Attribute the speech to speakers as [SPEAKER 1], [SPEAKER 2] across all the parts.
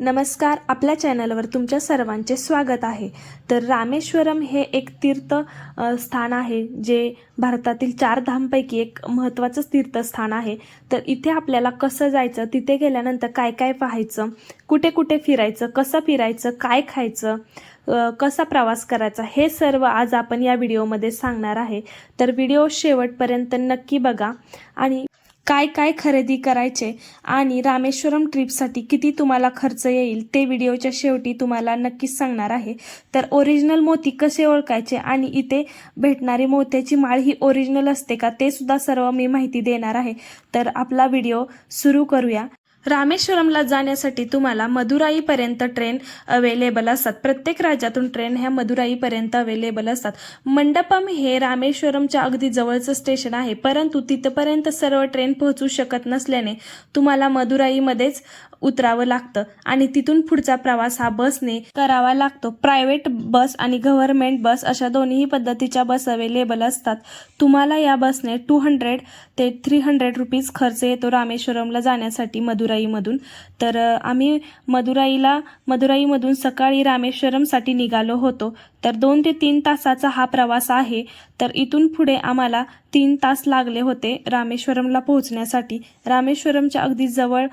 [SPEAKER 1] नमस्कार आपल्या चॅनलवर तुमच्या सर्वांचे स्वागत आहे. तर रामेश्वरम हे एक तीर्थ स्थान आहे जे भारतातील चार धामपैकी एक महत्त्वाचं तीर्थस्थान आहे. तर इथे आपल्याला कसं जायचं तिथे गेल्यानंतर काय काय पाहायचं कुठे कुठे फिरायचं कसं फिरायचं काय खायचं कसा प्रवास करायचा हे सर्व आज आपण या व्हिडिओमध्ये सांगणार आहे. तर व्हिडिओ शेवटपर्यंत नक्की बघा. आणि काय काय खरेदी करायचे आणि रामेश्वरम ट्रिपसाठी किती तुम्हाला खर्च येईल ते व्हिडिओच्या शेवटी तुम्हाला नक्कीच सांगणार आहे. तर ओरिजिनल मोती कसे ओळखायचे आणि इथे भेटणारी मोत्याची माळ ही ओरिजिनल असते का ते सुद्धा सर्व मी माहिती देणार आहे. तर आपला व्हिडिओ सुरू करूया. रामेश्वरमला जाण्यासाठी तुम्हाला मदुराईपर्यंत ट्रेन अवेलेबल असतात. प्रत्येक राज्यातून ट्रेन ह्या मदुराईपर्यंत अवेलेबल असतात. मंडपम हे रामेश्वरमच्या अगदी जवळचं स्टेशन आहे. परंतु तिथपर्यंत सर्व ट्रेन पोहोचू शकत नसल्याने तुम्हाला मदुराईमध्येच उतरावं लागतं. आणि तिथून पुढचा प्रवास हा बसने करावा लागतो. प्रायव्हेट बस आणि गव्हर्नमेंट बस अशा दोन्ही पद्धतीच्या बस अवेलेबल असतात. तुम्हाला या बसने टू हंड्रेड ते थ्री हंड्रेड रुपीज खर्च येतो रामेश्वरमला जाण्यासाठी मदुराईमधून. तर आम्ही मदुराईला मदुराईमधून सकाळी रामेश्वरमसाठी निघालो होतो. तर दोन ते तीन तासाचा हा प्रवास आहे. तर इथून पुढे आम्हाला तीन तास लागले होते रामेश्वरमला पोहोचण्यासाठी. रामेश्वरमच्या अगदी जवळ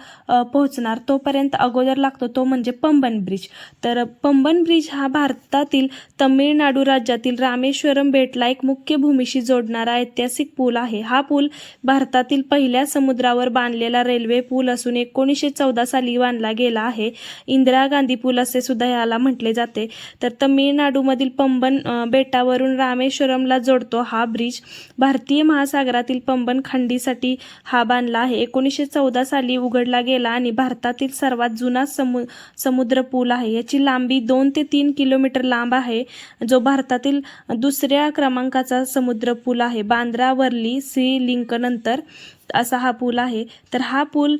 [SPEAKER 1] पोहोचणार तोपर्यंत अगोदर लागतो तो म्हणजे पंबन ब्रिज. तर पंबन ब्रिज हा भारतातील तमिळनाडू राज्यातील रामेश्वरम बेटला एक मुख्य भूमीशी जोडणारा ऐतिहासिक पूल आहे. हा पूल भारतातील पहिल्या समुद्रावर बांधलेला रेल्वे पूल असून एकोणीसशे चौदा साली बांधला गेला आहे. इंदिरा गांधी पूल असे सुद्धा याला म्हटले जाते. तर तमिळनाडूमधील पंबन बेटावरून रामेश्वरमला जोडतो हा ब्रिज भारतीय महासागरातील पंबन खंडीसाठी हा बांधला आहे. एकोणीसशे चौदा साली उघडला गेला आणि भारतातील सर्वात जुना समु समुद्र पूल आहे. याची लांबी दोन ते तीन किलोमीटर लांब आहे. जो भारतातील दुसऱ्या क्रमांकाचा समुद्र पूल आहे. बांद्रा वर्ली सी लिंक नंतर असा हा पूल आहे. तर हा पूल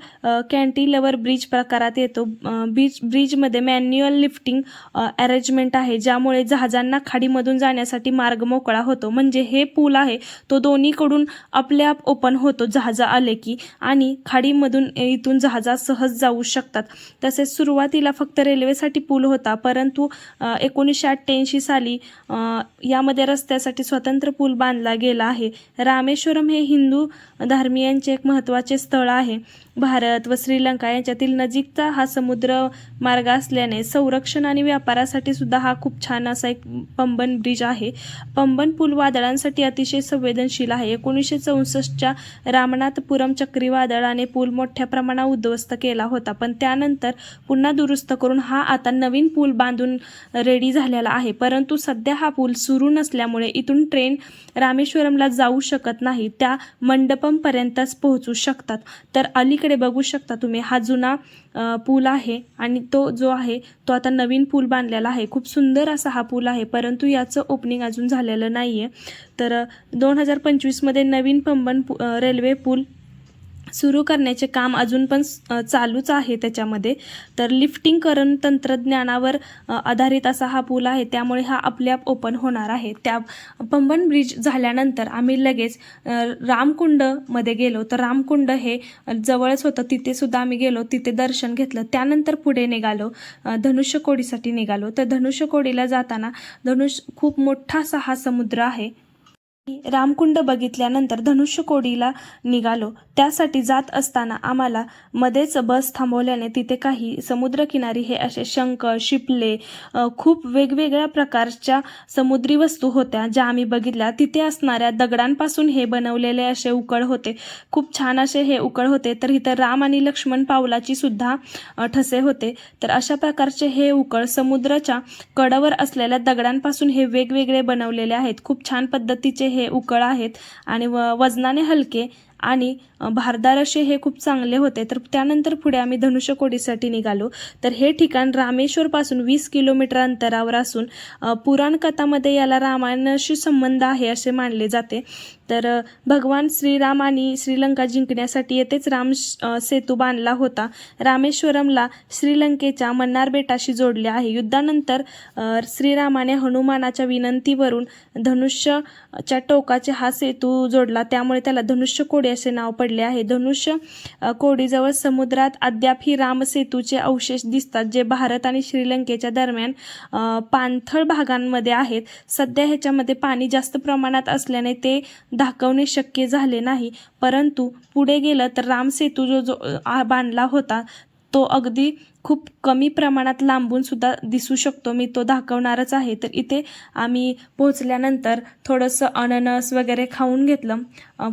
[SPEAKER 1] कॅन्टिलवर ब्रिज प्रकारात येतो. बीच ब्रिज ब्रिजमध्ये मॅन्युअल लिफ्टिंग अरेंजमेंट आहे ज्यामुळे जहाजांना खाडीमधून जाण्यासाठी मार्ग मोकळा होतो. म्हणजे हे पूल आहे तो दोन्हीकडून आपल्याप ओपन होतो जहाजा आले की. आणि खाडीमधून इथून जहाजा सहज जाऊ शकतात. तसेच सुरुवातीला फक्त रेल्वेसाठी पूल होता परंतु एकोणीसशे अठ्ठ्याऐंशी साली यामध्ये रस्त्यासाठी स्वतंत्र पूल बांधला गेला आहे. रामेश्वरम हे हिंदू धार्मियांचे एक महत्त्वाचे स्थळ आहे. भारत व श्रीलंका यांच्यातील नजीकचा हा समुद्र मार्ग असल्याने संरक्षण आणि व्यापारासाठी सुद्धा हा खूप छान असा एक पंबन ब्रिज आहे. पंबन पूल वादळांसाठी अतिशय संवेदनशील आहे. एकोणीसशे चौसष्टच्या रामनाथपुरम चक्रीवादळाने पूल मोठ्या प्रमाणात उद्ध्वस्त केला होता. पण त्यानंतर पुन्हा दुरुस्त करून हा आता नवीन पूल बांधून रेडी झालेला आहे. परंतु सध्या हा पूल सुरू नसल्यामुळे इथून ट्रेन रामेश्वरमला जाऊ शकत नाही. त्या मंडपमपर्यंतच पोहोचू शकतात. तर अलीकडे इकडे बघू शकता तुम्ही. हा जुना पूल आहे आणि तो जो आहे तो आता नवीन पूल बांधलेला आहे. खूप सुंदर असा हा पूल आहे परंतु याचं ओपनिंग अजून झालेलं नाही आहे तर दोन हजार पंचवीसमध्ये नवीन पंबन पु- रेल्वे पूल सुरू करण्याचे काम अजून पण चालूच आहे त्याच्यामध्ये. तर लिफ्टिंग करण तंत्रज्ञानावर आधारित असा हा पूल आहे त्यामुळे हा आपल्याप ओपन होणार आहे. त्या पंबन ब्रिज झाल्यानंतर आम्ही लगेच रामकुंडमध्ये गेलो. तर रामकुंड हे जवळच होतं. तिथेसुद्धा आम्ही गेलो. तिथे दर्शन घेतलं. त्यानंतर पुढे निघालो. धनुष्यकोडीसाठी निघालो. तर धनुष्यकोडीला जाताना धनुष खूप मोठा असा हा समुद्र आहे. रामकुंड बघितल्यानंतर धनुष्यकोडीला निघालो. त्यासाठी जात असताना आम्हाला मध्येच बस थांबवल्याने तिथे काही समुद्रकिनारी हे असे शंख शिपले खूप वेगवेगळ्या प्रकारच्या समुद्री वस्तू होत्या ज्या आम्ही बघितल्या. तिथे असणाऱ्या दगडांपासून हे बनवलेले असे उकळ होते. खूप छान असे हे उकळ होते. तर इथं राम आणि लक्ष्मण पावलाची सुद्धा ठसे होते. तर अशा प्रकारचे हे उकळ समुद्राच्या कडावर असलेल्या दगडांपासून हे वेगवेगळे बनवलेले आहेत. खूप छान पद्धतीचे हे उकळ आहेत आणि व वजनाने हलके आणि भारदार असे हे खूप चांगले होते. तर त्यानंतर पुढे आम्ही धनुष्यकोडीसाठी निघालो. तर हे ठिकाण रामेश्वरपासून वीस किलोमीटर अंतरावर असून पुराणकथामध्ये याला रामायणाशी संबंध आहे असे मानले जाते. तर भगवान श्रीराम आणि श्रीलंका जिंकण्यासाठी येथेच राम सेतू बांधला होता. रामेश्वरमला श्रीलंकेच्या मन्नार बेटाशी जोडले आहे. युद्धानंतर श्रीरामाने हनुमानाच्या विनंतीवरून धनुष्यच्या टोकाचे हा सेतू जोडला. त्यामुळे त्याला धनुष्यकोडी असे नाव पडले आहे. धनुष्य कोडीजवळ समुद्रात अद्याप ही रामसेतूचे अवशेष दिसतात जे भारत आणि श्रीलंकेच्या दरम्यान पाणथळ भागांमध्ये आहेत. सध्या ह्याच्यामध्ये पाणी जास्त प्रमाणात असल्याने ते दाखवणे शक्य झाले नाही. परंतु पुढे गेलं तर रामसेतू जो जो बांधला होता तो अगदी खूप कमी प्रमाणात लांबून सुद्धा दिसू शकतो. मी तो दाखवणारच आहे. तर इथे आम्ही पोहोचल्यानंतर थोडंसं अननस वगैरे खाऊन घेतलं.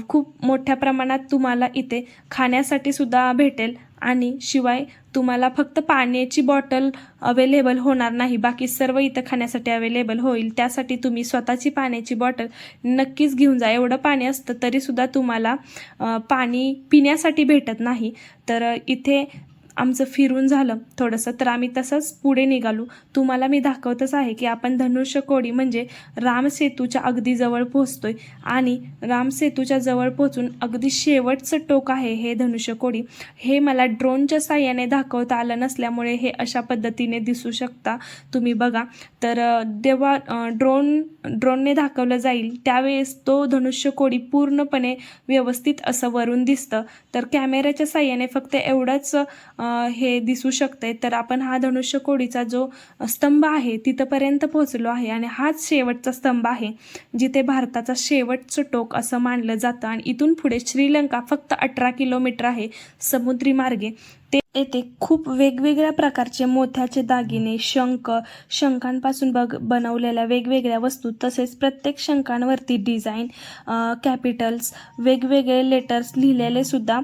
[SPEAKER 1] खूप मोठ्या प्रमाणात तुम्हाला इथे खाण्यासाठी सुद्धा भेटेल. आणि शिवाय तुम्हाला फक्त पाण्याची बॉटल अवेलेबल होणार नाही. बाकी सर्व इथं खाण्यासाठी अवेलेबल होईल. त्यासाठी तुम्ही स्वतःची पाण्याची बॉटल नक्कीच घेऊन जा. एवढं पाणी असतं तरीसुद्धा तुम्हाला पाणी पिण्यासाठी भेटत नाही. तर इथे आमचं फिरून झालं. थोडंसं तर आम्ही तसंच पुढे निघालो. तुम्हाला मी दाखवतच आहे की आपण धनुष्य कोडी म्हणजे रामसेतूच्या अगदी जवळ पोहोचतोय. आणि रामसेतूच्या जवळ पोहोचून अगदी शेवटचं टोक आहे हे धनुष्यकोडी हे मला ड्रोनच्या साह्याने दाखवता आलं नसल्यामुळे हे अशा पद्धतीने दिसू शकता तुम्ही बघा. तर जेव्हा ड्रोन ड्रोनने दाखवलं जाईल त्यावेळेस तो धनुष्यकोडी पूर्णपणे व्यवस्थित असं वरून दिसतं. तर कॅमेऱ्याच्या साह्याने फक्त एवढंच हे दिसू शकते तर आपण हा धनुष्यकोडीचा जो स्तंभ आहे तिथंपर्यंत पोहोचलो आहे आणि हाच शेवटचा स्तंभ आहे जिथे भारताचा शेवटचं टोक असं मानलं जातं. आणि इथून पुढे श्रीलंका फक्त अठरा किलोमीटर आहे समुद्री मार्गे. ते येथे खूप वेगवेगळ्या प्रकारचे मोत्याचे दागिने शंख शंखांपासून बग बनवलेल्या वेगवेगळ्या वस्तू तसेच प्रत्येक शंखांवरती डिझाईन कॅपिटल्स वेगवेगळे लेटर्स लिहिलेले सुद्धा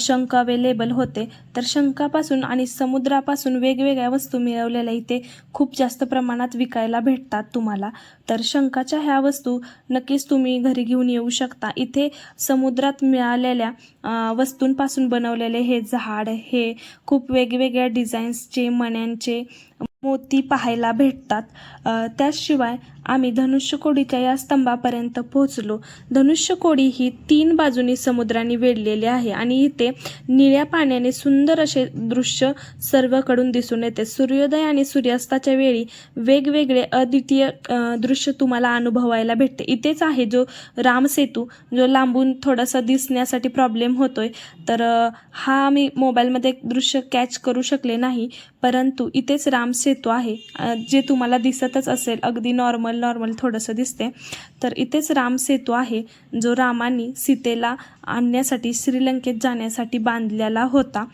[SPEAKER 1] शंख अवेलेबल होते. तर शंखापासून आणि समुद्रापासून वेगवेगळ्या वस्तू मिळवलेल्या इथे खूप जास्त प्रमाणात विकायला भेटतात तुम्हाला. तर शंखाच्या ह्या वस्तू नक्कीच तुम्ही घरी घेऊन येऊ शकता. इथे समुद्रात मिळालेल्या वस्तूंपासून बनवलेले हे झाड हे खूप वेगवेगळ्या डिझाईन्सचे मण्यांचे मोती पाहायला भेटतात. त्याशिवाय आम्ही धनुष्यकोडीच्या या स्तंभापर्यंत पोहोचलो. धनुष्यकोडी ही तीन बाजूनी समुद्राने वेढलेली आहे आणि इथे निळ्या पाण्याने सुंदर असे दृश्य सर्वकडून दिसून येते. सूर्योदय आणि सूर्यास्ताच्या वेळी वेगवेगळे अद्वितीय दृश्य तुम्हाला अनुभवायला भेटते. इथेच आहे जो रामसेतू जो लांबून थोडासा दिसण्यासाठी प्रॉब्लेम होतोय. तर हा मी मोबाईलमध्ये दृश्य कॅच करू शकले नाही परंतु इथेच रामसेतू आहे जे तुम्हाला दिसतच असेल अगदी नॉर्मल नॉर्मल थोडंसं दिसते. तर इथेच राम सेतू आहे जो रामाने सीतेला आणण्यासाठी श्रीलंकेत जाण्यासाठी बांधलेला होता.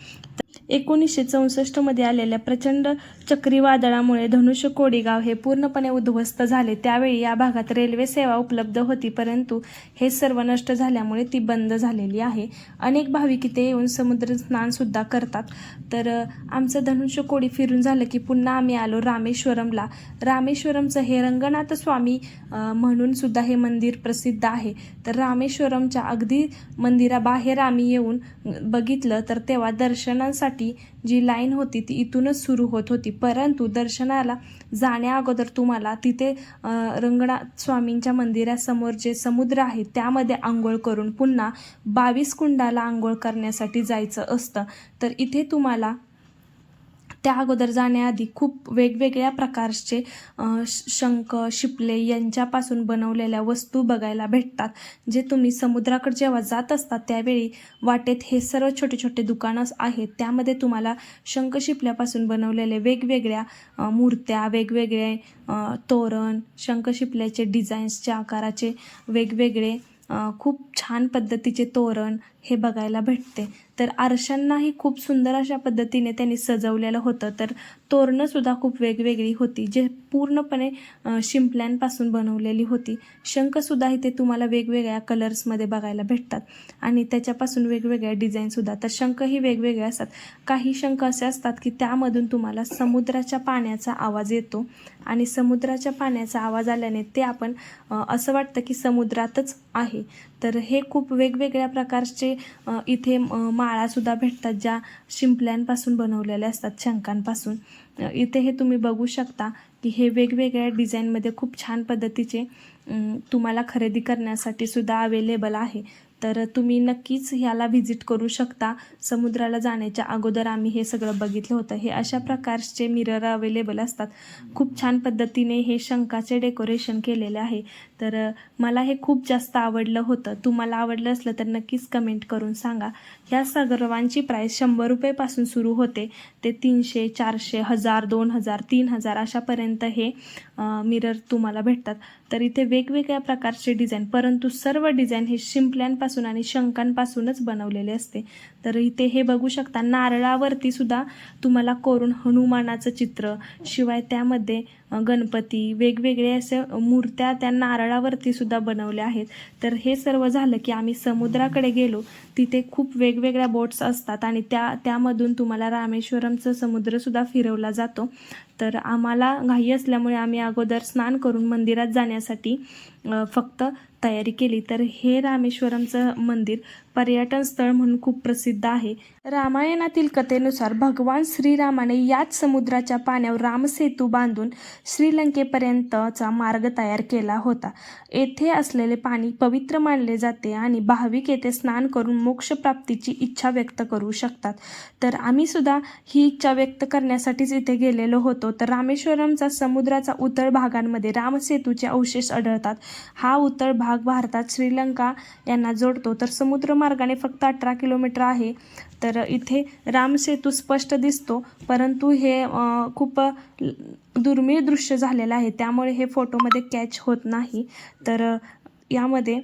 [SPEAKER 1] एकोणीसशे चौसष्टमध्ये आलेल्या प्रचंड चक्रीवादळामुळे धनुष्य कोडीगाव हे पूर्णपणे उद्ध्वस्त झाले. त्यावेळी या भागात रेल्वे सेवा उपलब्ध होती परंतु हे सर्व नष्ट झाल्यामुळे ती बंद झालेली आहे. अनेक भाविक इथे येऊन समुद्र स्नानसुद्धा करतात. तर आमचं धनुष्य कोडी फिरून झालं की पुन्हा आम्ही आलो रामेश्वरमला. रामेश्वरमचं हे रंगनाथ स्वामी म्हणून सुद्धा हे मंदिर प्रसिद्ध आहे. तर रामेश्वरमच्या अगदी मंदिराबाहेर आम्ही येऊन बघितलं तर तेव्हा दर्शनासाठी जी लाईन होती ती इथूनच सुरू होत होती. परंतु दर्शनाला जाण्या अगोदर तुम्हाला तिथे रंगनाथ स्वामींच्या मंदिरासमोर जे समुद्र आहे त्यामध्ये आंघोळ करून पुन्हा बावीस कुंडाला आंघोळ करण्यासाठी जायचं असतं. तर इथे तुम्हाला त्या अगोदर जाण्याआधी खूप वेगवेगळ्या प्रकारचे श- शंख शिपले यांच्यापासून बनवलेल्या वस्तू बघायला भेटतात. जे तुम्ही समुद्राकडे जेव्हा जात असतात त्यावेळी वाटेत हे सर्व छोटे छोटे दुकानं आहेत. त्यामध्ये तुम्हाला शंख शिपल्यापासून बनवलेले वेगवेगळ्या मूर्त्या वेगवेगळे तोरण शंख शिपल्याचे डिझाईन्सच्या आकाराचे वेगवेगळे खूप छान पद्धतीचे तोरण हे बघायला भेटते. तर आरशांनाही खूप सुंदर अशा पद्धतीने त्यांनी सजवलेलं होतं. तर तोरणंसुद्धा खूप वेगवेगळी होती जे पूर्णपणे शिंपल्यांपासून बनवलेली होती. शंखसुद्धा इथे तुम्हाला वेगवेगळ्या कलर्समध्ये बघायला भेटतात. आणि त्याच्यापासून वेगवेगळ्या डिझाईनसुद्धा तर शंखही वेगवेगळे असतात. काही शंख असे असतात की त्यामधून तुम्हाला समुद्राच्या पाण्याचा आवाज येतो. आणि समुद्राच्या पाण्याचा आवाज आल्याने ते आपण असं वाटतं की समुद्रातच आहे. तर हे खूप वेगवेगळ्या प्रकारचे इथे माळासुद्धा भेटतात ज्या शिंपल्यांपासून बनवलेल्या असतात शंखांपासून. इथे हे तुम्ही बघू शकता की हे वेगवेगळ्या डिझाईनमध्ये खूप छान पद्धतीचे तुम्हाला खरेदी करण्यासाठी सुद्धा अवेलेबल आहे. तर तुम्ही नक्कीच ह्याला व्हिजिट करू शकता. समुद्राला जाण्याच्या अगोदर आम्ही हे सगळं बघितलं होतं. हे अशा प्रकारचे मिरर अवेलेबल असतात. खूप छान पद्धतीने हे शंकाचे डेकोरेशन केलेले आहे. तर मला हे खूप जास्त आवडलं होतं. तुम्हाला आवडलं असलं तर नक्कीच कमेंट करून सांगा. ह्या सर्वांची प्राईस शंभर रुपयेपासून सुरू होते. ते तीनशे चारशे हजार दोन हजार तीन हजार अशापर्यंत हे मिरर तुम्हाला भेटतात. तर इथे वेगवेगळ्या प्रकारचे डिझाईन परंतु सर्व डिझाईन हे शिंपल्यांपासून आणि शंखांपासूनच बनवलेले असते. तर इथे हे बघू शकता नारळावरती सुद्धा तुम्हाला कोरून हनुमानाचं चित्र शिवाय त्यामध्ये गणपती वेगवेगळे असे मूर्त्या त्या नारळावरती सुद्धा बनवल्या आहेत. तर हे सर्व झालं की आम्ही समुद्राकडे गेलो. तिथे खूप वेगवेगळ्या बोट्स असतात आणि त्या त्यामधून तुम्हाला रामेश्वरमचं समुद्रसुद्धा फिरवला जातो. तर आम्हाला घाई असल्यामुळे आम्ही अगोदर स्नान करून मंदिरात जाण्यासाठी फक्त तयारी केली तर हे रामेश्वरमचं मंदिर पर्यटन स्थळ म्हणून खूप प्रसिद्ध आहे. रामायणातील कथेनुसार भगवान श्रीरामाने याच समुद्राच्या पाण्यावर रामसेतू बांधून श्रीलंकेपर्यंतचा मार्ग तयार केला होता. येथे असलेले पाणी पवित्र मानले जाते आणि भाविक येथे स्नान करून मोक्षप्राप्तीची इच्छा व्यक्त करू शकतात. तर आम्ही सुद्धा ही इच्छा व्यक्त करण्यासाठीच इथे गेलेलो होतो. तर रामेश्वरमचा समुद्राचा उतर भागांमध्ये रामसेतूचे अवशेष आढळतात. हा उत्तर भाग भारतात श्रीलंका यांना जोडतो. तर समुद्रमार्गाने फक्त अठरा किलोमीटर आहे. तर इथे रामसेतू स्पष्ट दिसतो. परंतु हे खूप दुर्मिळ दृश्य झालेलं आहे. त्यामुळे हे फोटोमध्ये कॅच होत नाही. तर यामध्ये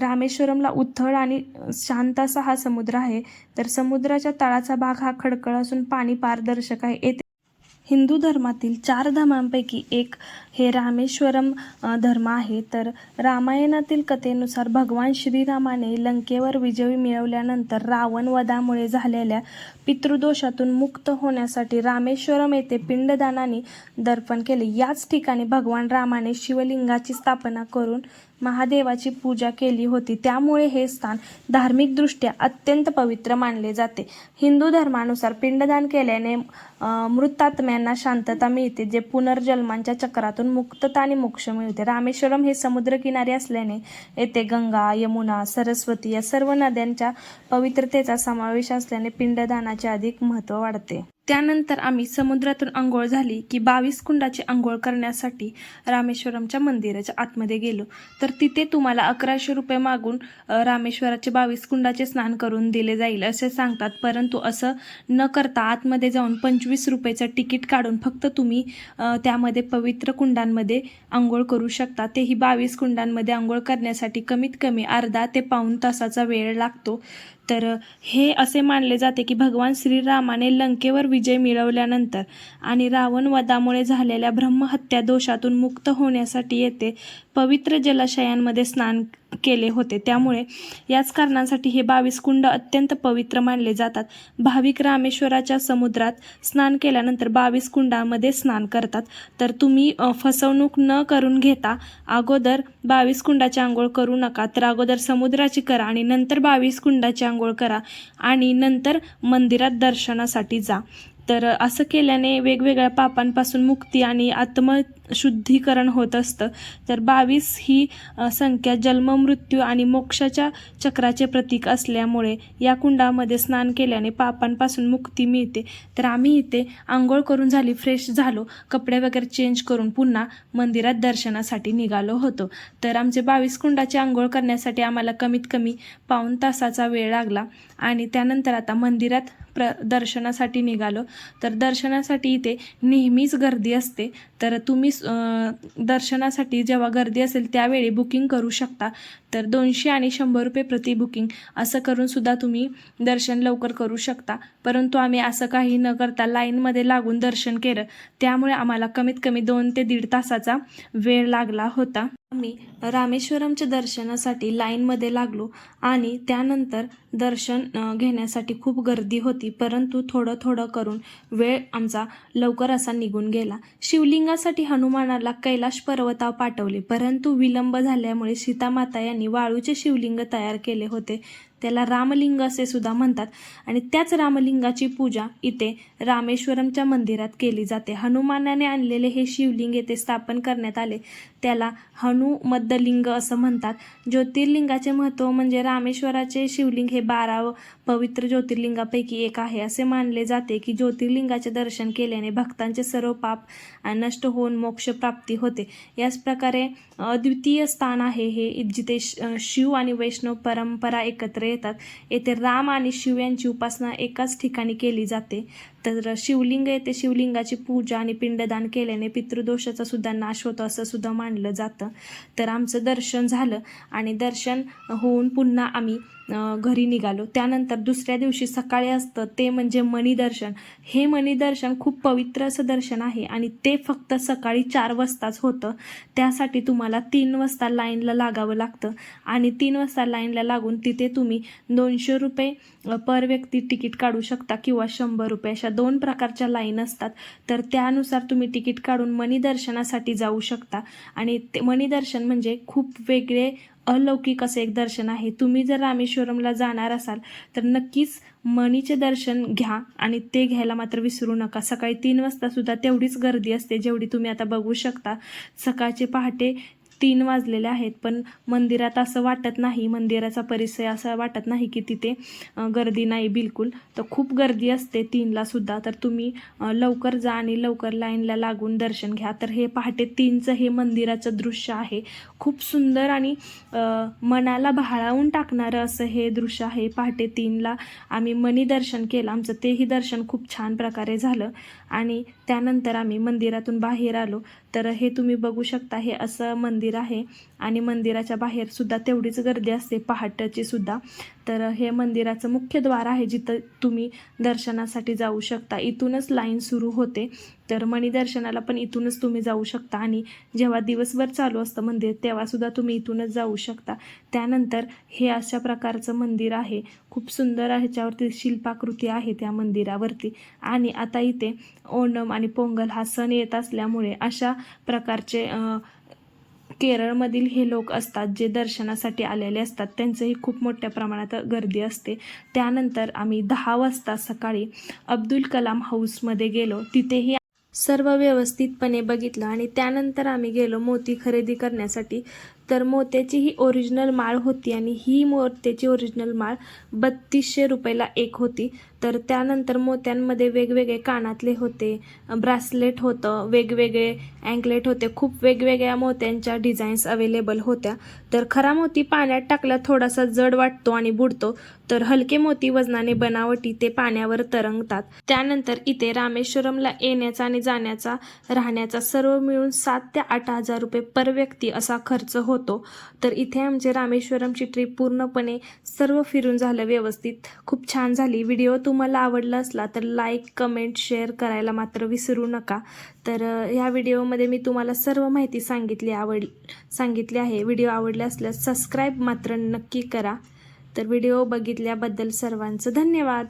[SPEAKER 1] रामेश्वरमला उथळ आणि शांत असा हा समुद्र आहे. तर समुद्राच्या तळाचा भाग हा खडखळ असून पाणी पारदर्शक आहे. येथे हिंदू धर्मातील चार धामांपैकी एक हे रामेश्वरम धर्म आहे. तर रामायणातील कथेनुसार भगवान श्रीरामाने लंकेवर विजय मिळवल्यानंतर रावण वधामुळे झालेल्या पितृदोषातून मुक्त होण्यासाठी रामेश्वरम येथे पिंडदानाने दर्पण केले. याच ठिकाणी भगवान रामाने शिवलिंगाची स्थापना करून महादेवाची पूजा केली होती. त्यामुळे हे स्थान धार्मिकदृष्ट्या अत्यंत पवित्र मानले जाते. हिंदू धर्मानुसार पिंडदान केल्याने मृतात्म्यांना शांतता मिळते जे पुनर्जन्मांच्या चक्रातून मुक्तता आणि मोक्ष मिळते. रामेश्वरम हे समुद्रकिनारी असल्याने येथे गंगा यमुना सरस्वती या सर्व नद्यांच्या पवित्रतेचा समावेश असल्याने पिंडदानाचे अधिक महत्त्व वाढते. त्यानंतर आम्ही समुद्रातून आंघोळ झाली की बावीस कुंडाची आंघोळ करण्यासाठी रामेश्वरमच्या मंदिराच्या आतमध्ये गेलो. तर तिथे तुम्हाला अकराशे रुपये मागून रामेश्वराचे बावीस कुंडाचे स्नान करून दिले जाईल असे सांगतात. परंतु असं न करता आतमध्ये जाऊन पंचवीस रुपयाचं तिकीट काढून फक्त तुम्ही त्यामध्ये पवित्र कुंडांमध्ये आंघोळ करू शकता. तेही बावीस कुंडांमध्ये आंघोळ करण्यासाठी कमीत कमी अर्धा ते पाऊण तासाचा वेळ लागतो. तर हे असे मानले जाते की भगवान श्रीरामाने लंकेवर विजय मिळवल्यानंतर आणि रावण वधामुळे झालेल्या ब्रह्महत्या दोषातून मुक्त होण्यासाठी येते पवित्र जलाशयांमध्ये स्नान केले होते. त्यामुळे याच कारणांसाठी हे बावीस कुंड अत्यंत पवित्र मानले जातात. भाविक रामेश्वराच्या समुद्रात स्नान केल्यानंतर बावीस कुंडामध्ये स्नान करतात. तर तुम्ही फसवणूक न करून घेता अगोदर बावीस कुंडाची आंघोळ करू नका. तर अगोदर समुद्राची करा आणि नंतर बावीस कुंडाची आंघोळ करा आणि नंतर मंदिरात दर्शनासाठी जा. तर असं केल्याने वेगवेगळ्या पापांपासून मुक्ती आणि आत्म शुद्धीकरण होत असतं. तर बावीस ही संख्या जन्म मृत्यू आणि मोक्षाच्या चक्राचे प्रतीक असल्यामुळे या कुंडामध्ये स्नान केल्याने पापांपासून मुक्ती मिळते. तर आम्ही इथे आंघोळ करून झाली फ्रेश झालो कपडे वगैरे चेंज करून पुन्हा मंदिरात दर्शनासाठी निघालो होतो. तर आमचे बावीस कुंडाची आंघोळ करण्यासाठी आम्हाला कमीत कमी पाऊण तासाचा वेळ लागला आणि त्यानंतर आता मंदिरात प्र दर्शनासाठी निघालो. तर दर्शनासाठी इथे नेहमीच गर्दी असते. तर तुम्ही दर्शनासाठी जेव्हा गर्दी असेल त्यावेळी बुकिंग करू शकता. तर दोनशे आणि शंभर रुपये प्रति बुकिंग असं करून सुद्धा तुम्ही दर्शन लवकर करू शकता. परंतु आम्ही असं काही न करता लाईनमध्ये लागून दर्शन केलं. त्यामुळे आम्हाला कमीत कमी दोन ते दीड तासाचा वेळ लागला होता. आम्ही रामेश्वरमच्या दर्शनासाठी लाईनमध्ये लागलो आणि त्यानंतर दर्शन घेण्यासाठी खूप गर्दी होती. परंतु थोडं थोडं करून वेळ आमचा लवकर असा निघून गेला. शिवलिंगासाठी हनुमानाला कैलाश पर्वताव पाठवले. परंतु विलंब झाल्यामुळे सीतामाता यांनी वाळूचे शिवलिंग तयार केले होते. त्याला रामलिंग असे सुद्धा म्हणतात. आणि त्याच रामलिंगाची पूजा इथे रामेश्वरमच्या मंदिरात केली जाते. हनुमानाने आणलेले हे शिवलिंग येथे स्थापन करण्यात आले. त्याला हनुमद्दलिंग असं म्हणतात. ज्योतिर्लिंगाचे महत्त्व म्हणजे रामेश्वराचे शिवलिंग हे बारा पवित्र ज्योतिर्लिंगापैकी एक आहे. असे मानले जाते की ज्योतिर्लिंगाचे दर्शन केल्याने भक्तांचे सर्व पाप नष्ट होऊन मोक्ष प्राप्ती होते. याच प्रकारे अद्वितीय स्थान आहे हे. जिथे शिव आणि वैष्णव परंपरा एकत्र येतात. येथे राम आणि शिव यांची उपासना एकाच ठिकाणी केली जाते. तर शिवलिंग येथे शिवलिंगाची पूजा आणि पिंडदान केल्याने पितृदोषाचा सुद्धा नाश होतो असं सुद्धा मानलं जातं. तर आमचं दर्शन झालं आणि दर्शन होऊन पुन्हा आम्ही घरी निघालो. त्यानंतर दुसऱ्या दिवशी सकाळी असतं ते म्हणजे मणिदर्शन. हे मणिदर्शन खूप पवित्र असं दर्शन आहे आणि ते फक्त सकाळी चार वाजताच होतं. त्यासाठी तुम्हाला तीन वाजता लाईनला लागावं लागतं आणि तीन वाजता लाईनला लागून तिथे तुम्ही दोनशे रुपये पर व्यक्ती तिकीट काढू शकता किंवा शंभर रुपये अशा दोन प्रकारच्या लाईन असतात. तर त्यानुसार तुम्ही तिकीट काढून मणिदर्शनासाठी जाऊ शकता. आणि ते मणिदर्शन म्हणजे खूप वेगळे अलौकिक असे एक दर्शन आहे. तुम्ही जर रामेश्वरमला जाणार असाल तर नक्कीच मणीचे दर्शन घ्या आणि ते घ्यायला मात्र विसरू नका. सकाळी तीन वाजता सुद्धा तेवढीच गर्दी असते जेवढी तुम्ही आता बघू शकता. सकाळचे पहाटे तीन वाजलेले आहेत पण मंदिरात असं वाटत नाही मंदिराचा परिसर असं वाटत नाही की तिथे गर्दी नाही बिलकुल. तर खूप गर्दी असते तीनला सुद्धा. तर तुम्ही लवकर जा आणि लवकर लाईनला लागून दर्शन घ्या. तर हे पहाटे तीनचं हे मंदिराचं दृश्य आहे. खूप सुंदर आणि मनाला भाळावून टाकणारं असं हे दृश्य आहे. पहाटे तीनला आम्ही मनी दर्शन केलं. आमचं तेही दर्शन खूप छान प्रकारे झालं. आणि त्यानंतर आम्ही मंदिरातून बाहेर आलो. तर हे तुम्ही बघू शकता हे असं मंदिर आहे. आणि मंदिराच्या बाहेर सुद्धा तेवढीच गर्दी असते पहाटेची सुद्धा. तर हे मंदिराचं मुख्य द्वार आहे जिथं तुम्ही दर्शनासाठी जाऊ शकता. इथूनच लाईन सुरू होते. तर मणी दर्शनाला पण इथूनच तुम्ही जाऊ शकता. आणि जेव्हा दिवसभर चालू असतं मंदिर तेव्हासुद्धा तुम्ही इथूनच जाऊ शकता. त्यानंतर हे अशा प्रकारचं मंदिर आहे. खूप सुंदर ह्याच्यावरती शिल्पाकृती आहे त्या मंदिरावरती. आणि आता इथे ओणम आणि पोंगल हा सण येत असल्यामुळे अशा प्रकारचे केरळमधील हे लोक असतात जे दर्शनासाठी आलेले असतात. त्यांचंही खूप मोठ्या प्रमाणात गर्दी असते. त्यानंतर आम्ही दहा वाजता सकाळी अब्दुल कलाम हाऊसमध्ये गेलो. तिथेही सर्व व्यवस्थितपणे बघितलं आणि त्यानंतर आम्ही गेलो मोती खरेदी करण्यासाठी. तर मोत्याची ही ओरिजिनल माळ होती आणि ही मोत्याची ओरिजिनल माळ बत्तीसशे रुपयाला एक होती. तर त्यानंतर मोत्यांमध्ये वेगवेगळे कानातले होते ब्रासलेट होतं वेगवेगळे अँकलेट होते खूप वेगवेगळ्या मोत्यांच्या डिझाईन्स अवेलेबल होत्या. तर खरा मोती पाण्यात टाकला थोडासा जड वाटतो आणि बुडतो. तर हलके मोती वजनाने बनावटी ते पाण्यावर तरंगतात. त्यानंतर इथे रामेश्वरमला येण्याचा आणि जाण्याचा राहण्याचा सर्व मिळून सात ते आठ हजार रुपये पर व्यक्ती असा खर्च होतो. तर इथे आमचे रामेश्वरमची ट्रिप पूर्णपणे सर्व फिरून झालं व्यवस्थित. खूप छान झाली. व्हिडिओ तुम्हाला आवडला असला तर लाईक कमेंट शेअर करायला मात्र विसरू नका. तर ह्या व्हिडिओमध्ये मी तुम्हाला सर्व माहिती सांगितली आवड सांगितली आहे. व्हिडिओ आवडला असल्यास सबस्क्राईब मात्र नक्की करा. तर व्हिडिओ बघितल्याबद्दल सर्वांचं धन्यवाद.